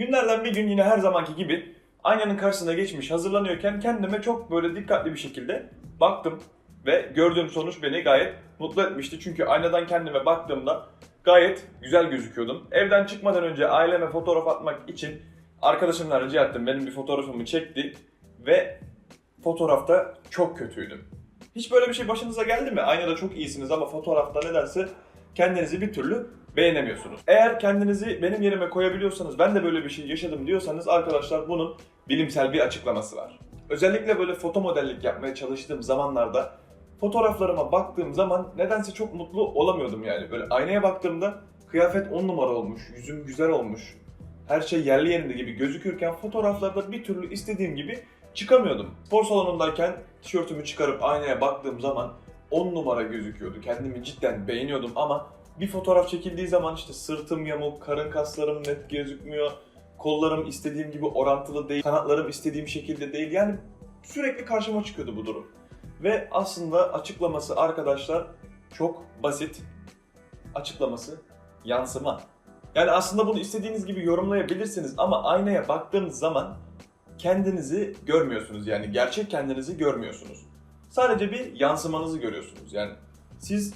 Günlerden bir gün yine her zamanki gibi aynanın karşısına geçmiş hazırlanıyorken kendime çok böyle dikkatli bir şekilde baktım ve gördüğüm sonuç beni gayet mutlu etmişti. Çünkü aynadan kendime baktığımda gayet güzel gözüküyordum. Evden çıkmadan önce aileme fotoğraf atmak için arkadaşımdan rica ettim. Benim bir fotoğrafımı çekti ve fotoğrafta çok kötüydüm. Hiç böyle bir şey başınıza geldi mi? Aynada çok iyisiniz ama fotoğrafta nedense kendinizi bir türlü beğenemiyorsunuz. Eğer kendinizi benim yerime koyabiliyorsanız, ben de böyle bir şey yaşadım diyorsanız arkadaşlar bunun bilimsel bir açıklaması var. Özellikle böyle foto modellik yapmaya çalıştığım zamanlarda fotoğraflarıma baktığım zaman nedense çok mutlu olamıyordum yani. Böyle aynaya baktığımda kıyafet 10 numara olmuş, yüzüm güzel olmuş, her şey yerli yerinde gibi gözükürken fotoğraflarda bir türlü istediğim gibi çıkamıyordum. Spor salonundayken tişörtümü çıkarıp aynaya baktığım zaman 10 numara gözüküyordu. Kendimi cidden beğeniyordum ama bir fotoğraf çekildiği zaman işte sırtım yamuk, karın kaslarım net gözükmüyor, kollarım istediğim gibi orantılı değil, kanatlarım istediğim şekilde değil. Yani sürekli karşıma çıkıyordu bu durum. Ve aslında açıklaması arkadaşlar çok basit. Açıklaması yansıma. Yani aslında bunu istediğiniz gibi yorumlayabilirsiniz ama aynaya baktığınız zaman kendinizi görmüyorsunuz. Yani gerçek kendinizi görmüyorsunuz. Sadece bir yansımanızı görüyorsunuz. Yani siz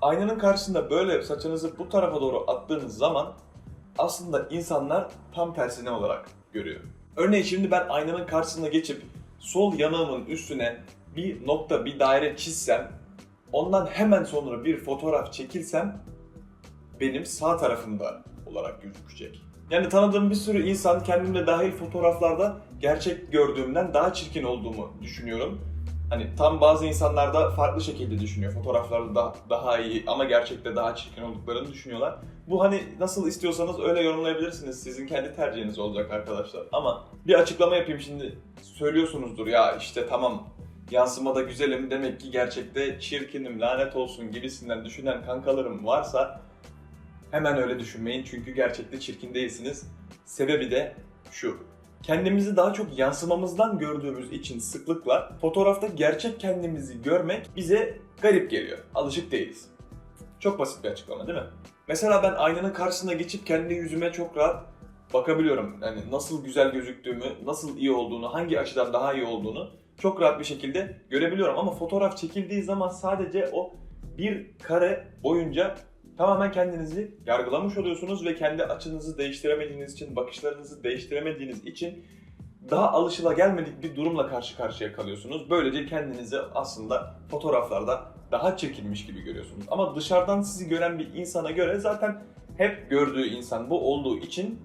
aynanın karşısında böyle saçınızı bu tarafa doğru attığınız zaman aslında insanlar tam tersine olarak görüyor. Örneğin şimdi ben aynanın karşısına geçip sol yanağımın üstüne bir nokta, bir daire çizsem, ondan hemen sonra bir fotoğraf çekilsem benim sağ tarafımda olarak gözükecek. Yani tanıdığım bir sürü insan kendimle dahil fotoğraflarda gerçek gördüğümden daha çirkin olduğumu düşünüyorum. Hani tam bazı insanlar da farklı şekilde düşünüyor. Fotoğraflarda daha, daha iyi ama gerçekte daha çirkin olduklarını düşünüyorlar. Bu hani nasıl istiyorsanız öyle yorumlayabilirsiniz. Sizin kendi tercihiniz olacak arkadaşlar. Ama bir açıklama yapayım şimdi. Söylüyorsunuzdur ya işte tamam yansımada güzelim demek ki gerçekte çirkinim lanet olsun gibisinden düşünen kankalarım varsa hemen öyle düşünmeyin çünkü gerçekte çirkin değilsiniz. Sebebi de şu. Kendimizi daha çok yansımamızdan gördüğümüz için sıklıkla fotoğrafta gerçek kendimizi görmek bize garip geliyor. Alışık değiliz. Çok basit bir açıklama değil mi? Mesela ben aynanın karşısına geçip kendi yüzüme çok rahat bakabiliyorum. Yani nasıl güzel gözüktüğümü, nasıl iyi olduğunu, hangi açıdan daha iyi olduğunu çok rahat bir şekilde görebiliyorum. Ama fotoğraf çekildiği zaman sadece o bir kare boyunca tamamen kendinizi yargılamış oluyorsunuz ve kendi açınızı değiştiremediğiniz için, bakışlarınızı değiştiremediğiniz için daha alışılagelmedik bir durumla karşı karşıya kalıyorsunuz. Böylece kendinizi aslında fotoğraflarda daha çekilmiş gibi görüyorsunuz. Ama dışarıdan sizi gören bir insana göre zaten hep gördüğü insan bu olduğu için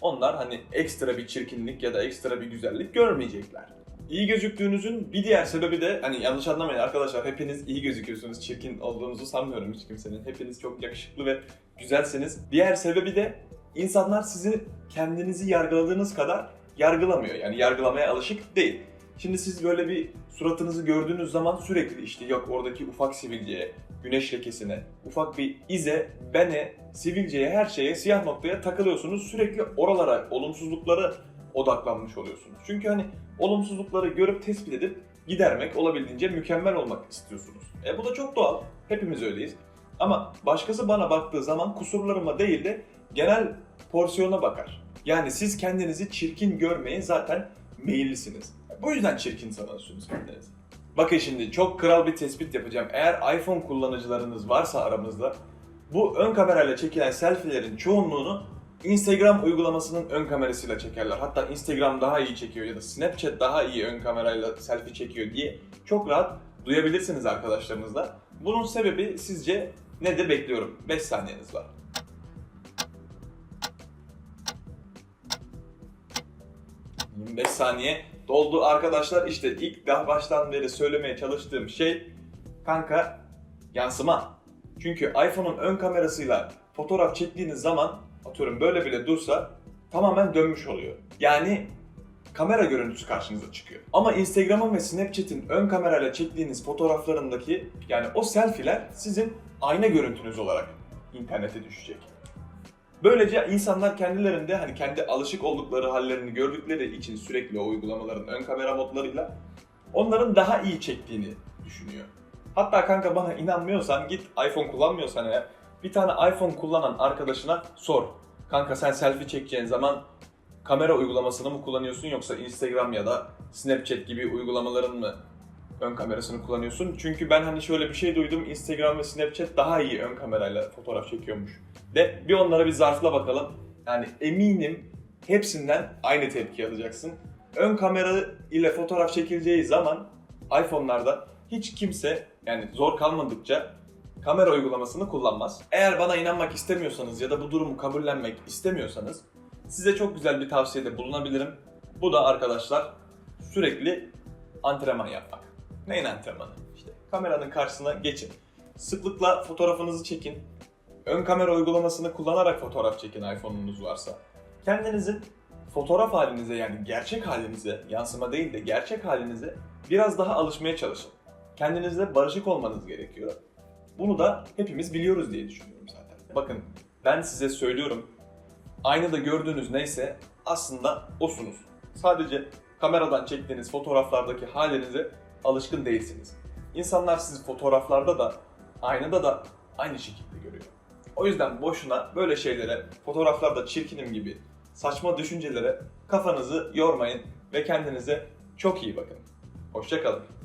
onlar hani ekstra bir çirkinlik ya da ekstra bir güzellik görmeyecekler. İyi gözüktüğünüzün bir diğer sebebi de hani yanlış anlamayın arkadaşlar hepiniz iyi gözüküyorsunuz. Çirkin olduğunuzu sanmıyorum hiç kimsenin. Hepiniz çok yakışıklı ve güzelsiniz. Diğer sebebi de insanlar sizi kendinizi yargıladığınız kadar yargılamıyor. Yani yargılamaya alışık değil. Şimdi siz böyle bir suratınızı gördüğünüz zaman sürekli işte yok oradaki ufak sivilceye, güneş lekesine, ufak bir ize, bene, sivilceye, her şeye, siyah noktaya takılıyorsunuz. Sürekli oralara, olumsuzluklara odaklanmış oluyorsunuz. Çünkü hani olumsuzlukları görüp tespit edip gidermek, olabildiğince mükemmel olmak istiyorsunuz. E bu da çok doğal. Hepimiz öyleyiz. Ama başkası bana baktığı zaman kusurlarıma değil de genel porsiyona bakar. Yani siz kendinizi çirkin görmeye zaten meyillisiniz. Bu yüzden çirkin sanıyorsunuz kendinizi. Bakın şimdi çok kral bir tespit yapacağım. Eğer iPhone kullanıcılarınız varsa aramızda bu ön kamerayla çekilen selfielerin çoğunluğunu Instagram uygulamasının ön kamerasıyla çekerler. Hatta Instagram daha iyi çekiyor ya da Snapchat daha iyi ön kamerayla selfie çekiyor diye çok rahat duyabilirsiniz arkadaşlarınızla. Bunun sebebi sizce ne de bekliyorum. 5 saniyeniz var. 25 saniye doldu arkadaşlar. İşte ilk daha baştan beri söylemeye çalıştığım şey kanka yansıma. Çünkü iPhone'un ön kamerasıyla fotoğraf çektiğiniz zaman atıyorum böyle bile dursa tamamen dönmüş oluyor. Yani kamera görüntüsü karşınıza çıkıyor. Ama Instagram'ın ve Snapchat'in ön kamerayla çektiğiniz fotoğraflarındaki yani o selfie'ler sizin ayna görüntünüz olarak internete düşecek. Böylece insanlar kendilerinde hani kendi alışık oldukları hallerini gördükleri için sürekli o uygulamaların ön kamera modlarıyla onların daha iyi çektiğini düşünüyor. Hatta kanka bana inanmıyorsan git iPhone kullanmıyorsan eğer bir tane iPhone kullanan arkadaşına sor. Kanka sen selfie çekeceğin zaman kamera uygulamasını mı kullanıyorsun yoksa Instagram ya da Snapchat gibi uygulamaların mı ön kamerasını kullanıyorsun? Çünkü ben hani şöyle bir şey duydum. Instagram ve Snapchat daha iyi ön kamerayla fotoğraf çekiyormuş. De bir onlara bir zarfla bakalım. Yani eminim hepsinden aynı tepki alacaksın. Ön kamera ile fotoğraf çekileceği zaman iPhone'larda hiç kimse yani zor kalmadıkça kamera uygulamasını kullanmaz. Eğer bana inanmak istemiyorsanız ya da bu durumu kabullenmek istemiyorsanız size çok güzel bir tavsiyede bulunabilirim. Bu da arkadaşlar sürekli antrenman yapmak. Neyin antrenmanı? İşte kameranın karşısına geçin. Sıklıkla fotoğrafınızı çekin. Ön kamera uygulamasını kullanarak fotoğraf çekin iPhone'unuz varsa. Kendinizin fotoğraf halinize yani gerçek halinize, yansıma değil de gerçek halinize biraz daha alışmaya çalışın. Kendinizle barışık olmanız gerekiyor. Bunu da hepimiz biliyoruz diye düşünüyorum zaten. Bakın ben size söylüyorum. Aynada gördüğünüz neyse aslında osunuz. Sadece kameradan çektiğiniz fotoğraflardaki halinize alışkın değilsiniz. İnsanlar sizi fotoğraflarda da aynada da aynı şekilde görüyor. O yüzden boşuna böyle şeylere, fotoğraflarda çirkinim gibi saçma düşüncelere kafanızı yormayın ve kendinize çok iyi bakın. Hoşçakalın.